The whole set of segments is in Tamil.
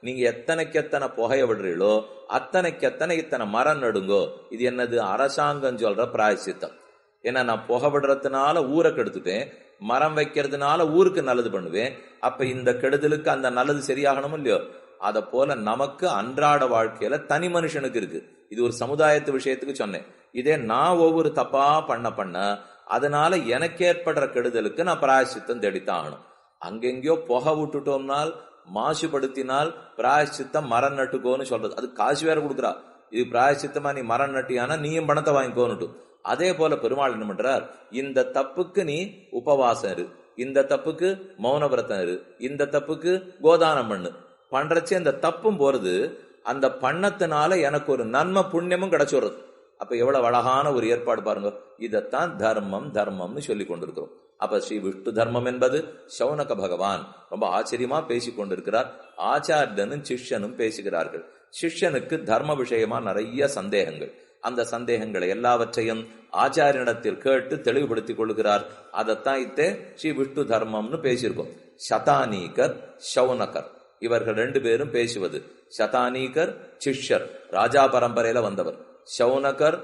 நீங்க எத்தனைக்கு எத்தனை புகைய விடுறீங்களோ அத்தனைக்கு எத்தனை இத்தனை மரம் நடுங்கோ இது என்னது? அரசாங்கம் சொல்ற பிராயசித்தம். ஏன்னா நான் புகை விடுறதுனால ஊரை கெடுத்துட்டேன் மரம் வைக்கிறதுனால ஊருக்கு நல்லது பண்ணுவேன் அப்ப இந்த கெடுதலுக்கு அந்த நல்லது சரியாகணும் இல்லையோ? அத போல நமக்கு அன்றாட வாழ்க்கையில தனி மனுஷனுக்கு இருக்கு. இது ஒரு சமுதாயத்து விஷயத்துக்கு சொன்னேன். இதே நான் ஒவ்வொரு தப்பா பண்ண பண்ண அதனால எனக்கு ஏற்படுற கெடுதலுக்கு நான் பிராயசித்தம் தேடித்தான் ஆகணும். அங்கெங்கயோ புகை விட்டுட்டோம்னால் மாசுபடுத்தினால் பிராயசித்தம் மரம் நட்டுக்கோன்னு சொல்றது. அது காசு வேற கொடுக்குறா. இது பிராயசித்தமா நீ மரம் நட்டியானா நீயும் பணத்தை வாங்கிக்கோன்னுட்டு. அதே போல பெருமாள் என்ன பண்றார்? இந்த தப்புக்கு நீ உபவாசம் இரு. இந்த தப்புக்கு மௌன விரதம் இரு. இந்த தப்புக்கு கோதானம் பண்ணு. பண்றச்சே அந்த தப்பும் போறது அந்த பண்ணத்தினால எனக்கு ஒரு நன்மை புண்ணியமும் கிடைச்சுடுறது அப்ப எவ்வளவு அழகான ஒரு ஏற்பாடு பாருங்க. இதைத்தான் தர்மம் தர்மம்னு சொல்லி கொண்டிருக்கிறோம். அப்ப ஸ்ரீ விஷ்ணு தர்மம் என்பது சௌனக பகவான். ரொம்ப ஆச்சரியமா பேசிக் கொண்டிருக்கிறார். ஆச்சாரியனும் சிஷ்யனும் பேசுகிறார்கள். சிஷ்யனுக்கு தர்ம விஷயமா நிறைய சந்தேகங்கள். அந்த சந்தேகங்களை எல்லாவற்றையும் ஆச்சாரியனிடத்தில் கேட்டு தெளிவுபடுத்திக் கொள்கிறார். அதைத்தான் இத்தே ஸ்ரீ விஷ்ணு தர்மம்னு பேசியிருக்கோம். சதானீகர் சௌனகர். இவர்கள் ரெண்டு பேரும் பேசுவது. சதானீகர் சிஷ்யர். ராஜா பரம்பரையில வந்தவர். சௌனகர்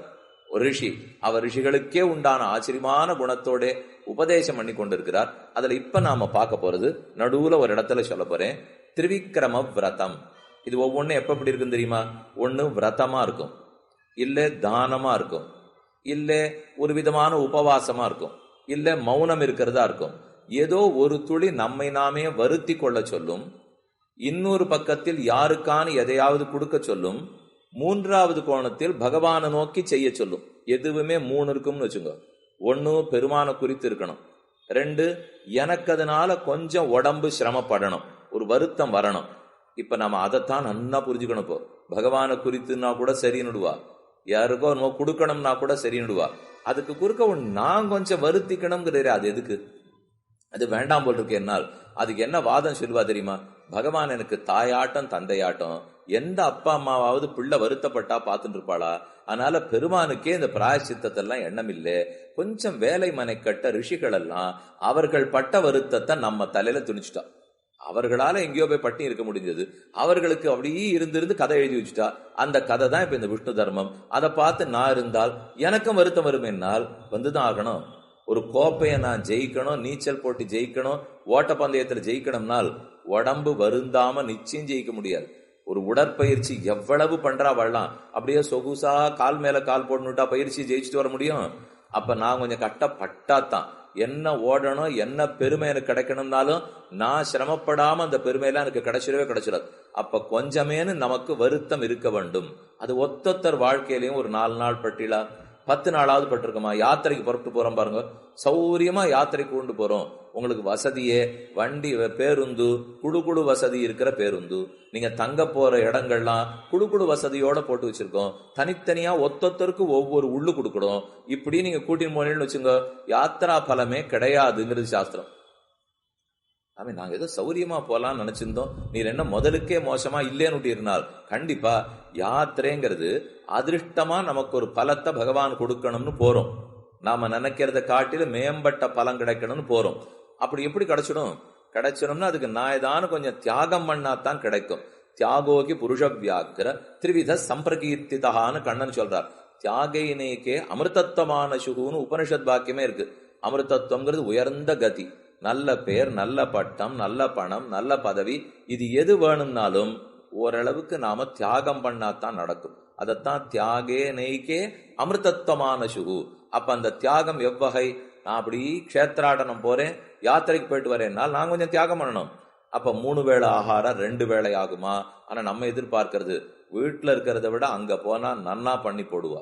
ரிஷி. அவர் ரிஷிகளுக்கே உண்டான ஆச்சரியமான குணத்தோட உபதேசம் பண்ணி கொண்டிருக்கிறார். அதுல இப்ப நாம பார்க்க போறது நடுவுல ஒரு இடத்துல சொல்ல போறேன். திரிவிக்ரம விரதம். இது ஒவ்வொன்றும் எப்ப எப்படி இருக்குன்னு தெரியுமா? ஒன்று விரதமா இருக்கும். இல்ல தானமா இருக்கும். இல்ல ஒரு விதமான உபவாசமா இருக்கும். இல்ல மௌனம் இருக்கிறதா இருக்கும். ஏதோ ஒரு துளி நம்மை நாமே வருத்தி கொள்ள சொல்லும். இன்னொரு பக்கத்தில் யாருக்கான எதையாவது கொடுக்க சொல்லும். மூன்றாவது கோணத்தில் பகவானை நோக்கி செய்ய சொல்லும் எதுவுமே மூணு இருக்கும்னு வச்சுங்க. ஒன்னு பெருமான குறித்து இருக்கணும். ரெண்டு எனக்கு அதனால கொஞ்சம் உடம்பு சிரமப்படணும். ஒரு வருத்தம் வரணும். இப்ப நம்ம அதைத்தான் நன்னா புரிஞ்சுக்கணும் இப்போ. பகவானை குறித்துனா கூட சரின்னுடுவா. யாருக்கோ நம்ம கொடுக்கணும்னா கூட சரின்னுடுவா. அதுக்கு குறுக்க நான் கொஞ்சம் வருத்திக்கணுங்கிறே அது எதுக்கு? அது வேண்டாம் போல் இருக்கு என்னால். அதுக்கு என்ன வாதம் சொல்லுவா தெரியுமா? பகவான் எனக்கு தாயாட்டம் தந்தையாட்டம். எந்த அப்பா அம்மாவாவது பிள்ளை வருத்தப்பட்டா பார்த்துட்டு இருப்பாளா? அதனால பெருமானுக்கே இந்த பிராயசித்தத்தை எண்ணம் இல்லை கொஞ்சம் வேலை மனைக்கட்ட ரிஷிகள் எல்லாம் அவர்கள் பட்ட வருத்தத்தை நம்ம தலையில துணிச்சிட்டா. அவர்களால எங்கேயோ போய் பட்டி இருக்க முடிஞ்சது. அவர்களுக்கு அப்படியே இருந்திருந்து கதை எழுதி வச்சுட்டா. அந்த கதை தான் இப்ப இந்த விஷ்ணு தர்மம். அதை பார்த்து நான் இருந்தால் எனக்கும் வருத்தம் வரும் என்னால். வந்துதான் ஆகணும். ஒரு கோப்பையை நான் ஜெயிக்கணும் நீச்சல் போட்டி ஜெயிக்கணும் ஓட்டப்பந்தயத்துல ஜெயிக்கணும்னால் உடம்பு வருந்தாம நிச்சயம் ஜெயிக்க முடியாது. ஒரு உடற்பயிற்சி எவ்வளவு பண்றா வரலாம். அப்படியே சொகுசா கால் மேல கால் போடணுட்டா பயிற்சி ஜெயிச்சுட்டு வர முடியும்? அப்ப நான் கொஞ்சம் கட்டப்பட்டாதான் என்ன ஓடணும் என்ன பெருமை எனக்கு கிடைக்கணும்னாலும் நான் சிரமப்படாம அந்த பெருமையெல்லாம் எனக்கு கிடைச்சிடவே கிடைச்சிடாது. அப்ப கொஞ்சமேனு நமக்கு வருத்தம் இருக்க வேண்டும். அது ஒத்தொத்தர் வாழ்க்கையிலையும் ஒரு நாலு நாள் பட்டியலா பத்து நாளாவது பட்டிருக்கோமா? யாத்திரைக்கு புறப்பட்டு போறோம் பாருங்க. சௌரியமா யாத்திரைக்கு கொண்டு போறோம். உங்களுக்கு வசதியே வண்டி பேருந்து குழு குழு வசதி இருக்கிற பேருந்து. நீங்க தங்க போற இடங்கள்லாம் குழு குழு வசதியோட போட்டு வச்சிருக்கோம். தனித்தனியா ஒத்தொத்தருக்கு ஒவ்வொரு உள்ளு கொடுக்கணும். இப்படி நீங்க கூட்டின்னு போனீங்கன்னு வச்சுங்க யாத்திரா பலமே கிடையாதுங்கிறது சாஸ்திரம். அவன் நாங்கள் ஏதோ சௌரியமா போகலான்னு நினைச்சிருந்தோம். நீர் என்ன முதலுக்கே மோசமா இல்லைன்னு இருந்தால் கண்டிப்பா யாத்திரைங்கிறது அதிர்ஷ்டமாக நமக்கு ஒரு பலத்தை பகவான் கொடுக்கணும்னு போறோம். நாம நினைக்கிறத காட்டில மேம்பட்ட பலம் கிடைக்கணும்னு போறோம். அப்படி எப்படி கிடைச்சிடும்? கிடைச்சிடும்னா அதுக்கு நான் ஏதானு கொஞ்சம் தியாகம் பண்ணாதான் கிடைக்கும். தியாகோகி புருஷ வியாக்கிர திரிவித சம்பிரகீர்த்திதான்னு கண்ணன் சொல்றார். தியாகையினேக்கே அமிர்தத்துவமான சுகுன்னு உபனிஷத் வாக்கியமே இருக்கு. அமிர்தத்துவங்கிறது உயர்ந்த கதி. நல்ல பேர் நல்ல பட்டம் நல்ல பணம் நல்ல பதவி இது எது வேணும்னாலும் ஓரளவுக்கு நாம தியாகம் பண்ணாதான் நடக்கும். அதைத்தான் தியாகே நெய்கே அமிர்தத்துவமான சுகு. அப்ப அந்த தியாகம் எவ்வகை? நான் அப்படி க்ஷேத்ராடனம் போறேன் யாத்திரைக்கு போயிட்டு வரேன்னால் நான் கொஞ்சம் தியாகம் பண்ணணும். அப்ப மூணு வேளை ஆகாரம் ரெண்டு வேளை ஆகுமா? ஆனா நம்ம எதிர்பார்க்கறது வீட்டுல இருக்கிறத விட அங்க போனா நன்னா பண்ணி போடுவா.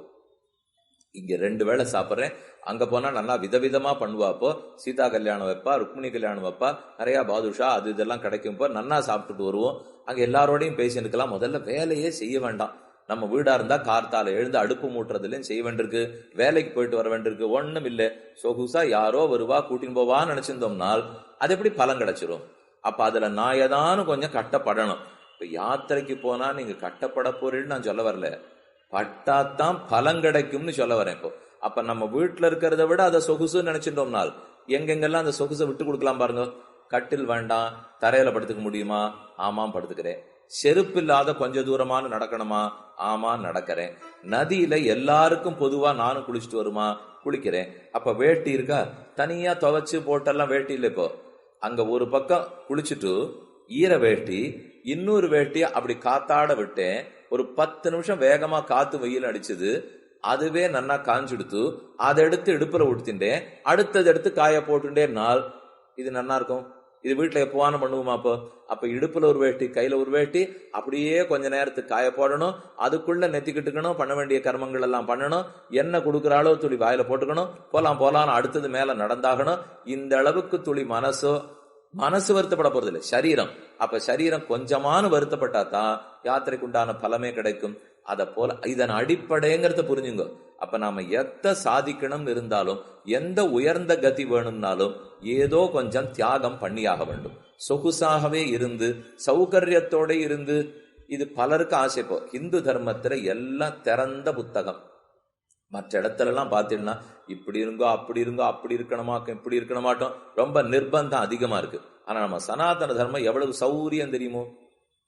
இங்க ரெண்டு வேளை சாப்பிட்றேன். அங்க போனா நல்லா விதவிதமா பண்ணுவாப்போ சீதா கல்யாணம் வைப்பா ருக்மிணி கல்யாணம் வைப்பா. நிறைய பாதுஷா அது இதெல்லாம் கிடைக்கும் இப்போ. நன்னா சாப்பிட்டுட்டு வருவோம். அங்க எல்லாரோடையும் பேசினுக்கலாம் முதல்ல வேலையே செய்ய வேண்டாம். நம்ம வீடா இருந்தா கார்த்தால எழுந்து அடுப்பு மூட்டுறதுலயும் செய்ய வேண்டியிருக்கு. வேலைக்கு போயிட்டு வர வேண்டியிருக்கு. ஒண்ணும் இல்ல. சொகுசா யாரோ வருவா கூட்டின்னு போவான்னு நினைச்சிருந்தோம்னால் அது எப்படி பலன் கிடைச்சிரும்? அப்ப அதுல நான் ஏதானு கொஞ்சம் கட்டப்படணும். இப்ப யாத்திரைக்கு போனா நீங்க கட்டப்பட போறீன்னு நான் சொல்ல வரல. பட்டாத்தான் பலம் கிடைக்கும்னு சொல்ல வரேன் இப்போ. அப்ப நம்ம வீட்டுல இருக்கிறத விட அதை சொகுசுன்னு நினைச்சிட்டோம்னால் எங்கெங்கெல்லாம் அந்த சொகுசை விட்டு கொடுக்கலாம் பாருங்க. கட்டில் வேண்டாம் தரையில படுத்துக்க முடியுமா? ஆமாம் படுத்துக்கிறேன். செருப்பு இல்லாத கொஞ்ச தூரமானு நடக்கணுமா? ஆமா நடக்கிறேன். நதியில எல்லாருக்கும் பொதுவா நானும் குளிச்சுட்டு வருமா? குளிக்கிறேன். அப்ப வேட்டி இருக்கா? தனியா துவைச்சு போட்டெல்லாம் வேட்டி இல்லை இப்போ. அங்க ஒரு பக்கம் குளிச்சுட்டு ஈர வேட்டி இன்னொரு வேட்டி அப்படி காத்தாட விட்டேன். ஒரு பத்து நிமிஷம் வேகமா காத்து வெயில் அடிச்சது. அதுவே நன்னா காஞ்சுடுத்து. அதை எடுத்து இடுப்புல உடுத்தின்றேன் அடுத்தது எடுத்து காய போட்டுட்டே நாள் இது நன்னா இருக்கும். இது வீட்டுல எப்பவான பண்ணுவோமா அப்போ? அப்ப இடுப்புல ஒரு வேட்டி கையில ஒரு வேட்டி அப்படியே கொஞ்ச நேரத்துக்கு காய போடணும். அதுக்குள்ள நெத்திக்கிட்டுக்கணும் பண்ண வேண்டிய கர்மங்கள் எல்லாம் பண்ணணும். என்ன கொடுக்குறாளோ துளி வாயில போட்டுக்கணும். போலாம் போலாம் அடுத்தது மேல நடந்தாகணும். இந்த அளவுக்கு துளி மனசோ மனசு வருத்தப்பட போறது இல்லை சரீரம். அப்ப சரீரம் கொஞ்சமான வருத்தப்பட்டா தான் யாத்திரைக்கு உண்டான பலமே கிடைக்கும். அத போல இதன் அடிப்படைங்கிறத புரிஞ்சுங்க. அப்ப நாம எத்த சாதிக்கணும் இருந்தாலும் எந்த உயர்ந்த கதி வேணும்னாலும் ஏதோ கொஞ்சம் தியாகம் பண்ணியாக வேண்டும். சொகுசாகவே இருந்து சௌகரியத்தோட இருந்து இது பலருக்கு ஆசைப்போ இந்து தர்மத்துல எல்லாம் திறந்த புத்தகம். மற்ற இடத்துலலாம் பார்த்தீங்கன்னா இப்படி இருங்கோ அப்படி இருங்கோ அப்படி இருக்கணுமாக்கும் இப்படி இருக்கணுமாட்டோம் ரொம்ப நிர்பந்தம் அதிகமாக இருக்கு. ஆனால் நம்ம சனாதன தர்மம் எவ்வளவு சௌரியம் தெரியுமோ?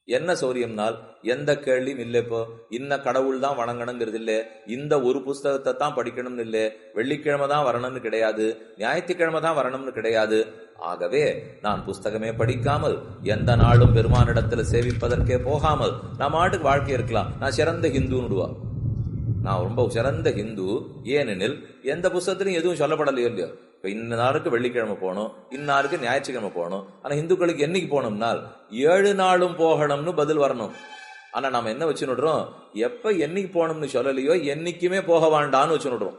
என்ன சௌரியம்னால் எந்த கேள்வியும் இல்லை இப்போ. இன்ன கடவுள் தான் வணங்கணுங்கிறது இல்லை. இந்த ஒரு புஸ்தகத்தை தான் படிக்கணும்னு இல்லை. வெள்ளிக்கிழமை தான் வரணும்னு கிடையாது. ஞாயிற்றுக்கிழமை தான் வரணும்னு கிடையாது. ஆகவே நான் புஸ்தகமே படிக்காமல் எந்த நாளும் பெருமானிடத்துல சேவிப்பதற்கே போகாமல் நான் மாட்டுக்கு வாழ்க்கை இருக்கலாம். நான் சிறந்த ஹிந்துன்னுடுவா நான் ரொம்ப சிறந்த ஹிந்து. ஏனெனில் எந்த புஸ்தகத்திலையும் எதுவும் சொல்லப்படலையோ இல்லையோ. இப்போ இந்த நாளுக்கு வெள்ளிக்கிழமை போகணும் இன்னாருக்கு ஞாயிற்றுக்கிழமை போகணும். ஆனா இந்துக்களுக்கு என்னைக்கு போகணும்னால் ஏழு நாளும் போகணும்னு பதில் வரணும். ஆனா நம்ம என்ன வச்சு விடுறோம் எப்ப என்னைக்கு போகணும்னு சொல்லலையோ என்னைக்குமே போக வேண்டான்னு வச்சு விடுறோம்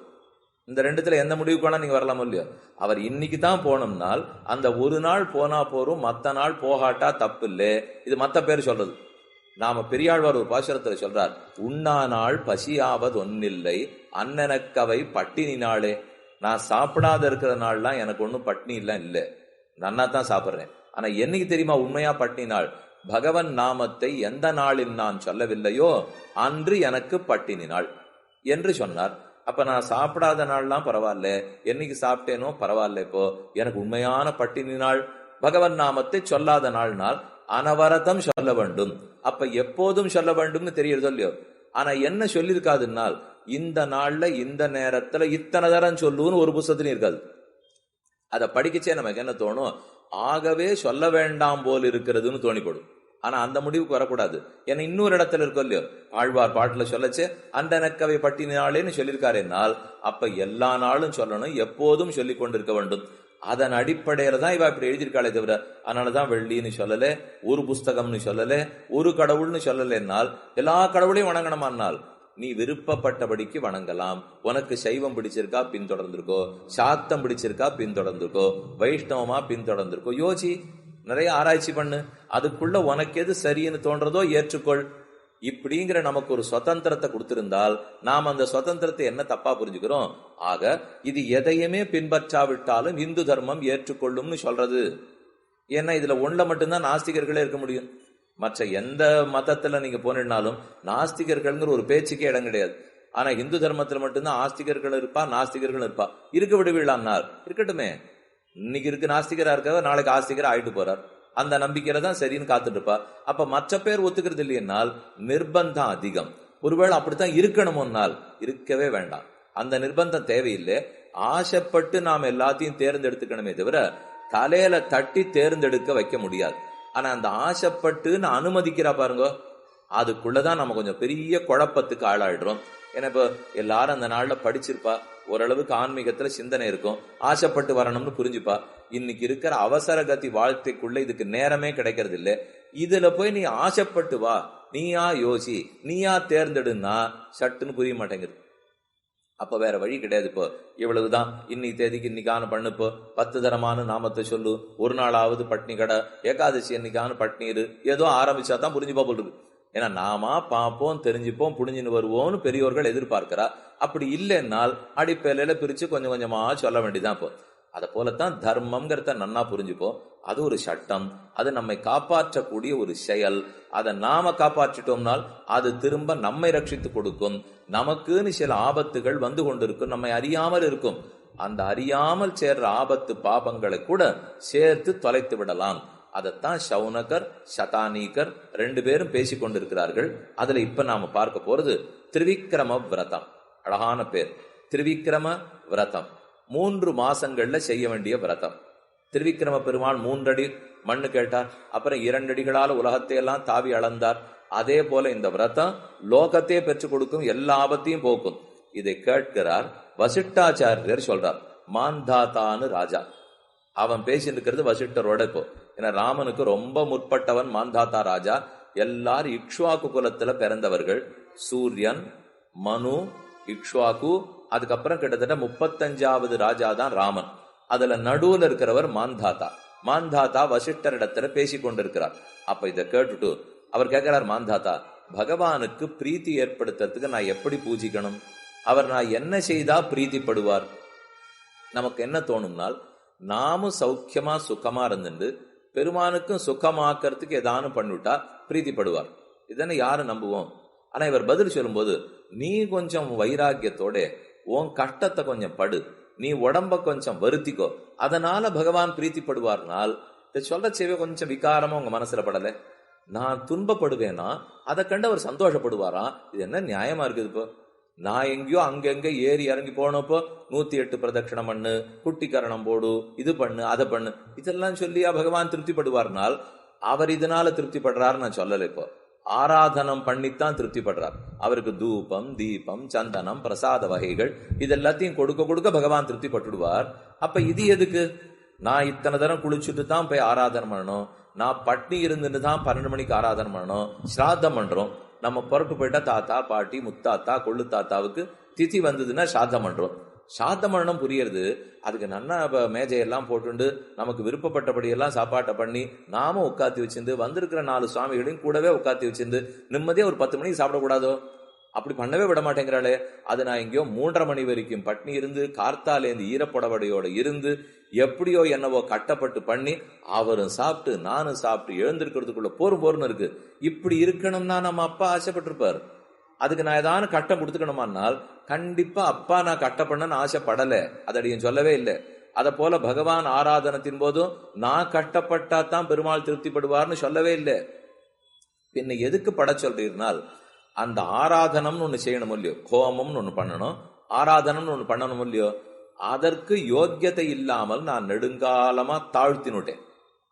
இந்த ரெண்டுத்துல எந்த முடிவுக்கு வேணா நீங்க வரலாமோ இல்லையோ? அவர் இன்னைக்கு தான் போனோம்னால் அந்த ஒரு நாள் போனா போறோம் மத்த நாள் போகாட்டா தப்பு இல்லை இது மத்த பேர் சொல்றது. நாம பெரியாழ்வார் ஒரு பாசுரத்துல சொல்றார் உண்ணா நாள் பசியாவது ஒன்னில்லை அண்ணனக்கவை பட்டினி நாளே நான் சாப்பிடாத இருக்கிற நாள்லாம் எனக்கு ஒன்றும் பட்னி இல்லை இல்ல. நன்னா தான் சாப்பிட்றேன். ஆனா என்னைக்கு தெரியுமா உண்மையா பட்னி நாள்? பகவன் நாமத்தை எந்த நாளில் நான் சொல்லவில்லையோ அன்று எனக்கு பட்டினி நாள். என்று சொன்னார். அப்ப நான் சாப்பிடாத நாள்லாம் பரவாயில்ல. என்னைக்கு சாப்பிட்டேனோ பரவாயில்ல இப்போ. எனக்கு உண்மையான பட்டினி நாள். பகவன் நாமத்தை சொல்லாத நாள்னால் அனவரதம் சொல்ல வேண்டும். அப்ப எப்போதும் சொல்ல வேண்டும்னு தெரியறதோ இல்லையோ? ஆனா என்ன சொல்லியிருக்காதுன்னால் இந்த நாள்ல இந்த நேரத்துல இத்தனை தரம் சொல்லுன்னு ஒரு புஸ்தகத்திலும் இருக்காது. அதை படிக்கச்சே நமக்கு என்ன தோணும்? ஆகவே சொல்ல வேண்டாம் போல் இருக்கிறதுன்னு தோணிப்படும் ஆனா அந்த முடிவுக்கு வரக்கூடாது. ஏன்னா இன்னொரு இடத்துல இருக்கோ இல்லையோ? ஆழ்வார் பாட்டுல சொல்லச்சு நக்கவை பட்டினாலேன்னு சொல்லியிருக்காருன்னால் அப்ப எல்லா நாளும் சொல்லணும் எப்போதும் சொல்லிக் கொண்டிருக்க வேண்டும். அதன் அடிப்படையில தான் இவ இப்படி எழுதியிருக்காளே தவிர அதனாலதான் வெள்ளின்னு சொல்லல ஒரு புஸ்தகம்னு சொல்லல ஒரு கடவுள்னு சொல்லலைன்னால் எல்லா கடவுளையும் வணங்கணுமானால் நீ விருப்பப்பட்டபடிக்கு வணங்கலாம். உனக்கு சைவம் பிடிச்சிருக்கா பின்தொடர்ந்துருக்கோ. சாத்தம் பிடிச்சிருக்கா பின்தொடர்ந்துருக்கோ. வைஷ்ணவமா பின்தொடர்ந்துருக்கோ. யோசி நிறைய ஆராய்ச்சி பண்ணு. அதுக்குள்ள உனக்கு எது சரின்னு தோன்றதோ ஏற்றுக்கொள். இப்படிங்கிற நமக்கு ஒரு சுதந்திரத்தை கொடுத்திருந்தால் நாம் அந்த சுதந்திரத்தை என்ன தப்பா புரிஞ்சுக்கிறோம்? ஆக இது எதையுமே பின்பற்றாவிட்டாலும் இந்து தர்மம் ஏற்றுக்கொள்ளும்னு சொல்றது. ஏன்னா இதுல ஒன்றில் மட்டும்தான் நாஸ்திகர்களே இருக்க முடியும். மற்ற எந்த மதத்துல நீங்க போனாலும் நாஸ்திகர்கள்ங்கிற ஒரு பேச்சுக்கே இடம் கிடையாது. ஆனா இந்து தர்மத்துல மட்டும்தான் ஆஸ்திகர்கள் இருப்பா நாஸ்திகர்கள் இருப்பா. இருக்க விடுவீளான்னார். இருக்கட்டுமே. இன்னைக்கு இருக்கு நாஸ்திகரா இருக்கவர் நாளைக்கு ஆஸ்திகர் ஆயிட்டு போறார். அந்த நம்பிக்கையில தான் சரின்னு காத்துட்டு இருப்பா அப்ப மற்ற பேர் ஒத்துக்கிறது இல்லையென்னால் நிர்பந்தம் அதிகம். ஒருவேளை அப்படித்தான் இருக்கணுமோனால் இருக்கவே வேண்டாம். அந்த நிர்பந்தம் தேவையில்லை. ஆசைப்பட்டு நாம் எல்லாத்தையும் தேர்ந்தெடுத்துக்கணுமே தவிர தலையில தட்டி தேர்ந்தெடுக்க வைக்க முடியாது. ஆனா அந்த ஆசைப்பட்டுன்னு அனுமதிக்கிறா பாருங்க அதுக்குள்ளதான் நம்ம கொஞ்சம் பெரிய குழப்பத்துக்கு ஆளாயிடுறோம். ஏன்னா இப்போ எல்லாரும் அந்த நாள்ல படிச்சிருப்பா. ஓரளவுக்கு ஆன்மீகத்துல சிந்தனை இருக்கும். ஆசைப்பட்டு வரணும்னு புரிஞ்சுப்பா. இன்னைக்கு இருக்கிற அவசர கதி வாழ்க்கைக்குள்ள இதுக்கு நேரமே கிடைக்கிறது இல்லை இதுல போய் நீ ஆசைப்பட்டு வா. நீயா யோசி. நீயா தேர்ந்தெடுன்னா சட்டுன்னு புரிய மாட்டேங்குது. அப்ப வேற வழி கிடையாது இப்போ. இவ்வளவுதான். இன்னைக்கு தேதிக்கு இன்னைக்கான பண்ணுப்போ பத்து தரமான நாமத்தை சொல்லு. ஒரு நாளாவது பட்னி கடை. ஏகாதசி இன்னைக்கான பட்னி இரு. ஏதோ ஆரம்பிச்சா தான் புரிஞ்சுப்பா போல் இருக்கு. ஏன்னா நாமா பார்ப்போம் தெரிஞ்சுப்போம் புடிஞ்சுன்னு வருவோம்னு பெரியோர்கள் எதிர்பார்க்கிறா. அப்படி இல்லைன்னால் அடிப்பேலையில பிரிச்சு கொஞ்சம் கொஞ்சமா சொல்ல வேண்டியதான் இப்போ. அதை போலத்தான் தர்மம்ங்கிறத நன்னா புரிஞ்சுப்போம் அது ஒரு சட்டம். அது நம்மை காப்பாற்றக்கூடிய ஒரு செயல். அதை நாம காப்பாற்றிட்டோம்னால் அது திரும்ப நம்மை ரட்சித்து கொடுக்கும். நமக்குன்னு சில ஆபத்துகள் வந்து கொண்டிருக்கும். நம்மை அறியாமல் இருக்கும். அந்த அறியாமல் சேர்ற ஆபத்து பாபங்களை கூட சேர்த்து தொலைத்து விடலாம். அதைத்தான் சவுனகர் சதானீகர் ரெண்டு பேரும் பேசிக் கொண்டிருக்கிறார்கள். அதுல இப்ப நாம பார்க்க போறது திரிவிக்ரம விரதம். அழகான பேர். திரிவிக்ரம விரதம். மூன்று மாசங்கள்ல செய்ய வேண்டிய விரதம். திருவிக்கிரம பெருமாள் மூன்றடி மண்ணு கேட்டார். அப்புறம் இரண்டடிகளால் உலகத்தை எல்லாம் தாவி அளந்தார். அதே போல இந்த விரதம் லோகத்தையே பெற்றுக் கொடுக்கும் எல்லா ஆபத்தையும் போக்கும். இதை கேட்கிறார் வசிட்டாச்சாரியர் சொல்றார் மாந்தாத்தான்னு ராஜா. அவன் பேசிட்டு இருக்கிறது வசிட்டரோட இப்போ. ஏன்னா ராமனுக்கு ரொம்ப முற்பட்டவன் மாந்தாத்தா ராஜா. எல்லாரும் இக்ஷ்வாக்கு குலத்துல பிறந்தவர்கள். சூரியன் மனு இக்ஷ்வாக்கு அதுக்கப்புறம் கிட்டத்தட்ட முப்பத்தஞ்சாவது ராஜா தான் ராமன். அதுல நடுவுல இருக்கிறவர் மாந்தாத்தா. மாந்தாத்தா வசிஷ்டரிடத்துல பேசி கொண்டிருக்கிறார் அப்ப இதை கேட்டுட்டு அவர் கேட்கிறார் மாந்தாத்தா பகவானுக்கு பிரீத்தி ஏற்படுத்துறதுக்கு நான் எப்படி பூஜிக்கணும்? அவர் நான் என்ன செய்தா பிரீத்திப்படுவார்? நமக்கு என்ன தோணும்னால் நாமும் சௌக்கியமா சுகமா இருந்துட்டு பெருமானுக்கும் சுகமாக்கிறதுக்கு ஏதானும் பண்ணிவிட்டா பிரீத்திப்படுவார். இதனை யாரும் நம்புவோம்? ஆனா இவர் பதில் சொல்லும்போது நீ கொஞ்சம் வைராக்கியத்தோட உன் கஷ்டத்தை கொஞ்சம் படு. நீ உடம்ப கொஞ்சம் வருத்திக்கோ. அதனால பகவான் பிரீத்திப்படுவார்னால் இதை சொல்ல செய்வே கொஞ்சம் விகாரமா உங்க மனசுல படல. நான் துன்பப்படுவேனா? அதை கண்டு அவர் சந்தோஷப்படுவாராம் இது என்ன நியாயமா இருக்குது இப்போ? நான் எங்கேயோ அங்கங்கே ஏறி இறங்கி போனப்போ நூத்தி எட்டு பிரதட்சணம் பண்ணு குட்டி கரணம் போடு இது பண்ணு அதை பண்ணு. இதெல்லாம் சொல்லியா பகவான் திருப்திப்படுவார்னால் அவர் இதனால திருப்திப்படுறாரு நான் சொல்லல இப்போ. ஆராதனம் பண்ணித்தான் திருப்திப்படுறார். அவருக்கு தூபம் தீபம் சந்தனம் பிரசாத வகைகள் இதெல்லாத்தையும் கொடுக்க கொடுக்க பகவான் திருப்திப்பட்டுடுவார். அப்ப இது எதுக்கு? நான் இத்தனை தரம் குளிச்சுட்டு தான் போய் ஆராதனை பண்ணணும். நான் பட்னி இருந்துட்டு தான் பன்னெண்டு மணிக்கு ஆராதனை பண்ணணும். ஸ்ராத்தம் பண்றோம். நம்ம புறப்பு போயிட்டா தாத்தா பாட்டி முத்தாத்தா கொள்ளு தாத்தாவுக்கு திதி வந்ததுன்னா சாத்தம் பண்றோம் சாத்தம் பண்ணணும் புரியுறது. அதுக்கு நன்னா மேஜையெல்லாம் போட்டுண்டு நமக்கு விருப்பப்பட்டபடியெல்லாம் சாப்பாட்டை பண்ணி நாம உட்காத்தி வச்சிருந்து வந்திருக்கிற நாலு சுவாமிகளையும் கூடவே உட்காத்தி வச்சிருந்து நிம்மதியா ஒரு பத்து மணிக்கு சாப்பிடக்கூடாதோ? அப்படி பண்ணவே விட மாட்டேங்கிறாளே அது நான் எங்கேயோ மூன்றரை மணி வரைக்கும் பட்னி இருந்து கார்த்தாலேந்து ஈரப்புடவடையோட இருந்து எப்படியோ என்னவோ கட்டப்பட்டு பண்ணி அவரும் சாப்பிட்டு நானும் சாப்பிட்டு எழுந்திருக்கிறதுக்குள்ள போரும் போர்னு இருக்கு. இப்படி இருக்கணும்னா நம்ம அப்பா ஆசைப்பட்டிருப்பார். அதுக்கு நான் ஏதாவது கட்டம் கொடுத்துக்கணுமானால் கண்டிப்பா அப்பா நான் கட்ட பண்ணன்னு ஆசைப்படல அதடியும் சொல்லவே இல்லை. அதை போல பகவான் ஆராதனத்தின் போதும் நான் கட்டப்பட்டா தான் பெருமாள் திருப்திப்படுவார்னு சொல்லவே இல்லை. பின்ன எதுக்கு பட சொல்றீர்னால் அந்த ஆராதனம்னு ஒன்று செய்யணும் இல்லையோ? கோமம்னு ஒன்று பண்ணணும். ஆராதனம்னு ஒன்று பண்ணணும் இல்லையோ? அதற்கு யோக்கியத்தை இல்லாமல் நான் நெடுங்காலமா தாழ்த்தினுட்டேன்.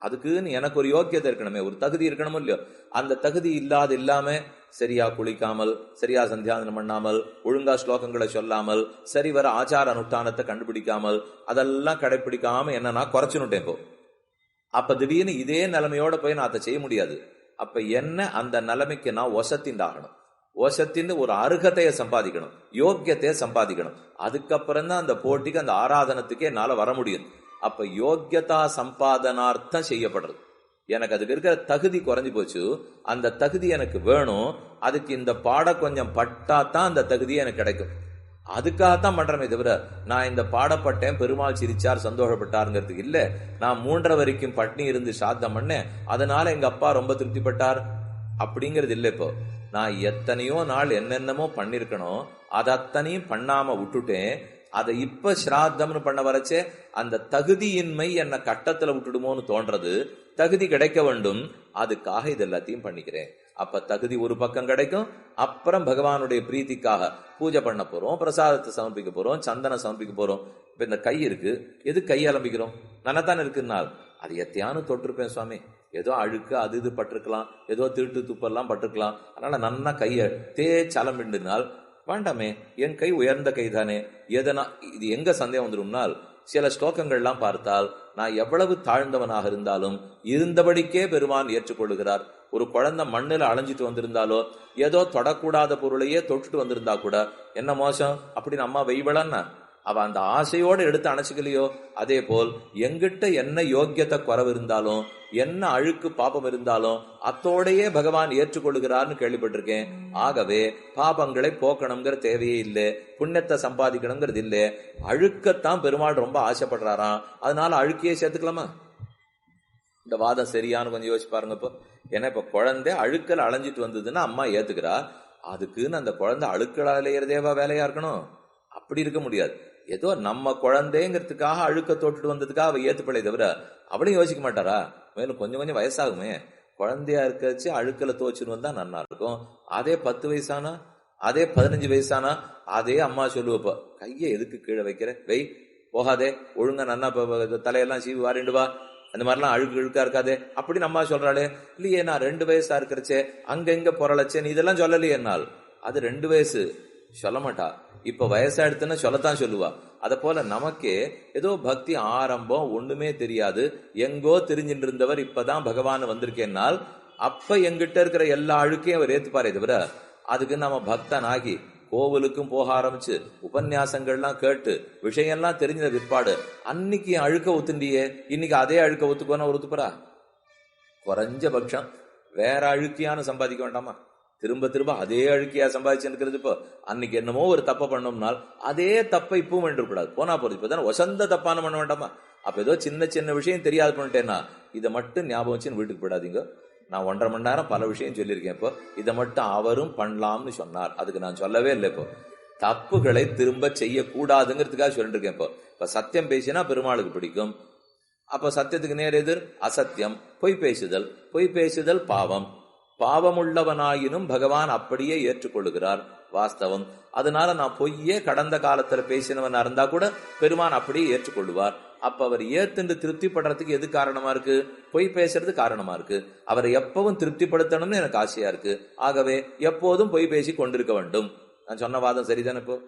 அதுக்குன்னு எனக்கு ஒரு யோக்கியத்தை இருக்கணுமே ஒரு தகுதி இருக்கணும் இல்லையோ? அந்த தகுதி இல்லாத இல்லாம சரியா குளிக்காமல் சரியா சந்தியாதனம் பண்ணாமல் ஒழுங்கா ஸ்லோகங்களை சொல்லாமல் சரி வர ஆச்சார அனுஷ்டானத்தை கண்டுபிடிக்காமல் அதெல்லாம் கடைபிடிக்காம என்ன நான் குறைச்சுனுட்டேன் இப்போ. அப்ப திடீர்னு இதே நிலைமையோட போய் நான் அதை செய்ய முடியாது. அப்ப என்ன அந்த நிலைமைக்கு நான் ஒசத்தின்டாகணும் ஒசத்தின்னு ஒரு அருகத்தையை சம்பாதிக்கணும் யோக்கியத்தையை சம்பாதிக்கணும். அதுக்கப்புறம் தான் அந்த போட்டிக்கு அந்த ஆராதனத்துக்கே என்னால் வர முடியும். அப்ப யோக்கியதா சம்பாதனார்த்தம் செய்யப்படுறது. எனக்கு அதுக்கு இருக்கிற தகுதி குறைஞ்சி போச்சு. அந்த தகுதி எனக்கு வேணும். அதுக்கு இந்த பாட கொஞ்சம் பட்டா தான் அந்த தகுதி எனக்கு கிடைக்கும். அதுக்காகத்தான் பண்றமே தவிர நான் இந்த பாடப்பட்டேன் பெருமாள் சிரிச்சார் சந்தோஷப்பட்டாருங்கிறதுக்கு இல்ல. நான் மூன்றரை வரைக்கும் பட்னி இருந்து சாத்தம் பண்ணேன். அதனால எங்க அப்பா ரொம்ப திருப்திப்பட்டார். அப்படிங்கிறது இல்லை இப்போ. நான் எத்தனையோ நாள் என்னென்னமோ பண்ணிருக்கணும் அது அத்தனையும் பண்ணாம விட்டுட்டேன். அதை இப்ப ஸ்ராத்தம்னு பண்ண வரைச்சே அந்த தகுதியின்மை என்ன கட்டத்துல விட்டுடுமோன்னு தோன்றது. தகுதி கிடைக்க வேண்டும். அதுக்காக இது எல்லாத்தையும் பண்ணிக்கிறேன். அப்ப தகுதி ஒரு பக்கம் கிடைக்கும். அப்புறம் பகவானுடைய பிரீத்திக்காக பூஜை பண்ண போறோம் பிரசாதத்தை சமர்ப்பிக்க போறோம் சந்தனம் சமர்ப்பிக்க போறோம். இப்ப இந்த கை இருக்கு. எது கை அலம்பிக்கிறோம்? நன்னத்தானே இருக்குன்னா அது எத்தையானு தொட்டிருப்பேன் சுவாமி. ஏதோ அழுக்கு அது இது பட்டிருக்கலாம். ஏதோ திருட்டு துப்பெல்லாம் பட்டிருக்கலாம். அதனால நன்னா கையை தேய்ச்சி அலம்பிண்டுனால் வேண்டாமே என் கை உயர்ந்த கை தானே எதனா இது எங்க சந்தேகம் வந்துடும்னால் சில ஸ்லோகங்கள்லாம் பார்த்தால் நான் எவ்வளவு தாழ்ந்தவனாக இருந்தாலும் இருந்தபடிக்கே பெருமான் ஏற்றுக்கொள்ளுகிறார். ஒரு குழந்தை மண்ணில் அலைஞ்சிட்டு வந்திருந்தாலோ ஏதோ தொடக்கூடாத பொருளையே தொட்டுட்டு வந்திருந்தா கூட என்ன மோசம்? அப்படின்னு அம்மா வெய்வளன்னா அவ அந்த ஆசையோட எடுத்து அணைச்சிக்கலையோ? அதே போல் எங்கிட்ட என்ன யோக்கியத்தை குறவு இருந்தாலும் என்ன அழுக்கு பாபம் இருந்தாலும் அத்தோடையே பகவான் ஏற்றுக்கொள்கிறார்னு கேள்விப்பட்டிருக்கேன். ஆகவே பாபங்களை போக்கணுங்கிற தேவையே இல்லை புண்ணியத்தை சம்பாதிக்கணுங்கிறது இல்லை. அழுக்கத்தான் பெருமாள் ரொம்ப ஆசைப்படுறாராம். அதனால அழுக்கையே சேர்த்துக்கலாமா? இந்த வாதம் சரியானு கொஞ்சம் யோசிச்சு பாருங்க இப்போ. ஏன்னா இப்ப குழந்தை அழுக்கல் அலைஞ்சிட்டு வந்ததுன்னா அம்மா ஏத்துக்கிறா. அதுக்குன்னு அந்த குழந்தை அழுக்கல் அலையிறதேவா வேலையா இருக்கணும். அப்படி இருக்க முடியாது. ஏதோ நம்ம குழந்தைங்கிறதுக்காக அழுக்க தொட்டுட்டு வந்ததுக்காக அவ ஏத்துப்படலை தவிர அவளையும் யோசிக்க மாட்டாரா? மேலும் கொஞ்சம் கொஞ்சம் வயசாகுமே. குழந்தையா இருக்கச்சு அழுக்கல தோச்சுன்னு வந்தா நல்லா இருக்கும். அதே பத்து வயசானா? அதே பதினஞ்சு வயசானா? அதே அம்மா சொல்லுவப்ப கையை எதுக்கு கீழே வைக்கிற? வெய் போகாதே. ஒழுங்கா நன்னா தலையெல்லாம் சீவி வாரிண்டு வா. அந்த மாதிரிலாம் அழுக்கு இழுக்கா இருக்காதே. அப்படின்னு அம்மா சொல்றாளே. இல்லையே நான் ரெண்டு வயசா இருக்கிறச்சே அங்க இங்க பொருளச்சே நீ இதெல்லாம் சொல்லலையே என்னால். அது ரெண்டு வயசு. சொல்ல மாட்டா. இப்ப வயசாயிடுத்துன்னு சொல்லத்தான் சொல்லுவா. அத போல நமக்கே ஏதோ பக்தி ஆரம்பம் ஒண்ணுமே தெரியாது. எங்கோ தெரிஞ்சுட்டு இருந்தவர் இப்பதான் பகவான் வந்திருக்கேன்னால் அப்ப எங்கிட்ட இருக்கிற எல்லா அழுக்கையும் அவர் ஏத்துப்பாரே தவிர அதுக்கு நம்ம பக்தன் ஆகி கோவிலுக்கும் போக ஆரம்பிச்சு உபன்யாசங்கள்லாம் கேட்டு விஷயம்லாம் தெரிஞ்ச பிற்பாடு அன்னைக்கு அழுக்க ஒத்துண்டியே இன்னைக்கு அதே அழுக்க ஒத்துக்கோனா குறைஞ்ச பட்சம் வேற அழுக்கியான சம்பாதிக்க வேண்டாமா? திரும்ப திரும்ப அதே அழுக்கியா சம்பாதிச்சுருக்கிறது இப்போ. அன்னைக்கு என்னமோ ஒரு தப்பை பண்ணோம்னால் அதே தப்பை இப்பவும் பண்ணிடக்கூடாது போனா போறது. இப்பதானே வசந்த தப்பான பண்ண வேண்டாமா? அப்போ ஏதோ சின்ன சின்ன விஷயம் தெரியாது பண்ணிட்டேன்னா இதை மட்டும் ஞாபகம் வச்சுன்னு வீட்டுக்கு போயிடாதீங்க. நான் ஒன்றரை மணி நேரம் பல விஷயம் சொல்லியிருக்கேன் இப்போ. இதை மட்டும் அவரும் பண்ணலாம்னு சொன்னார். அதுக்கு நான் சொல்லவே இல்லை இப்போ. தப்புகளை திரும்ப செய்யக்கூடாதுங்கிறதுக்காக சொல்லிட்டு இருக்கேன் இப்போ. இப்போ சத்தியம் பேசினா பெருமாளுக்கு பிடிக்கும். அப்போ சத்தியத்துக்கு நேர் எதிர்? அசத்தியம். பொய் பேசுதல். பொய் பேசுதல் பாவம். பாவமுள்ளவனாயினும் பகவான் அப்படியே ஏற்றுக்கொள்கிறார் வாஸ்தவம். அதனால நான் பொய்யே கடந்த காலத்துல பேசினவனா இருந்தா கூட பெருமான் அப்படியே ஏற்றுக்கொள்வார் அப்ப அவர் ஏத்துண்டு திருப்திப்படுறதுக்கு எது காரணமா இருக்கு? பொய் பேசுறது காரணமா இருக்கு. அவரை எப்பவும் திருப்திப்படுத்தணும்னு எனக்கு ஆசையா இருக்கு. ஆகவே எப்போதும் பொய் பேசி கொண்டிருக்க வேண்டும். நான் சொன்ன வாதம் சரிதானே இப்போ?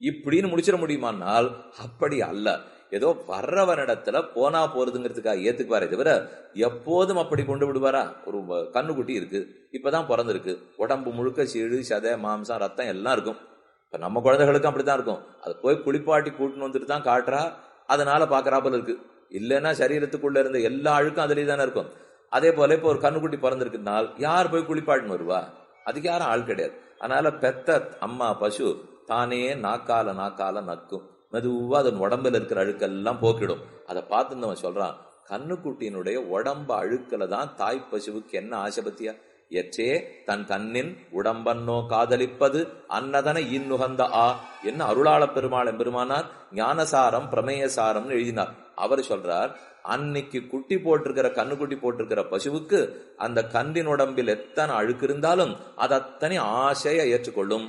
இப்படின்னு முடிச்சிட முடியுமானால் அப்படி அல்ல. ஏதோ வர்றவனிடத்துல போனா போறதுங்கிறதுக்காக ஏத்துக்குவாரே தவிர எப்போதும் அப்படி கொண்டு விடுவாரா? ஒரு கண்ணுக்குட்டி இருக்கு. இப்பதான் பிறந்திருக்கு. உடம்பு முழுக்க சீடு சதை மாம்சம் ரத்தம் எல்லாம் இருக்கும். இப்ப நம்ம குழந்தைகளுக்கும் அப்படித்தான் இருக்கும். அது போய் குளிப்பாட்டி கூட்டின்னு வந்துட்டு தான் காட்டுறா. அதனால பாக்குறாப்புல இருக்கு. இல்லைன்னா சரீரத்துக்குள்ள இருந்த எல்லா அழுக்கும் அதுலேயே தானே இருக்கும். அதே போல இப்போ ஒரு கண்ணுக்குட்டி பிறந்திருக்குனால் யார் போய் குளிப்பாட்டின்னு வருவா? அதுக்கு யாரும் ஆள் கிடையாது. அதனால பெத்த அம்மா பசு தானே நாக்கால நாக்கால நக்கும். மெதுவாக அதன் உடம்புல இருக்கிற அழுக்கெல்லாம் போக்கிடும். அதை பார்த்து அவன் சொல்றான் கண்ணுக்குட்டியினுடைய உடம்பு அழுக்கல தான் தாய் பசுவுக்கு என்ன ஆசை பத்தியா? எற்றே தன் கண்ணின் உடம்பன்னோ காதலிப்பது அன்னதன இன்னுகந்த ஆ. என்ன அருளாள பெருமாள் பெருமானார் ஞானசாரம் பிரமேயசாரம்னு எழுதினார். அவர் சொல்றார் அன்னைக்கு குட்டி போட்டிருக்கிற கண்ணுக்குட்டி போட்டிருக்கிற பசுவுக்கு அந்த கன்றின் உடம்பில் எத்தனை அழுக்கு இருந்தாலும் அது அத்தனை ஆசையை ஏற்றுக்கொள்ளும்.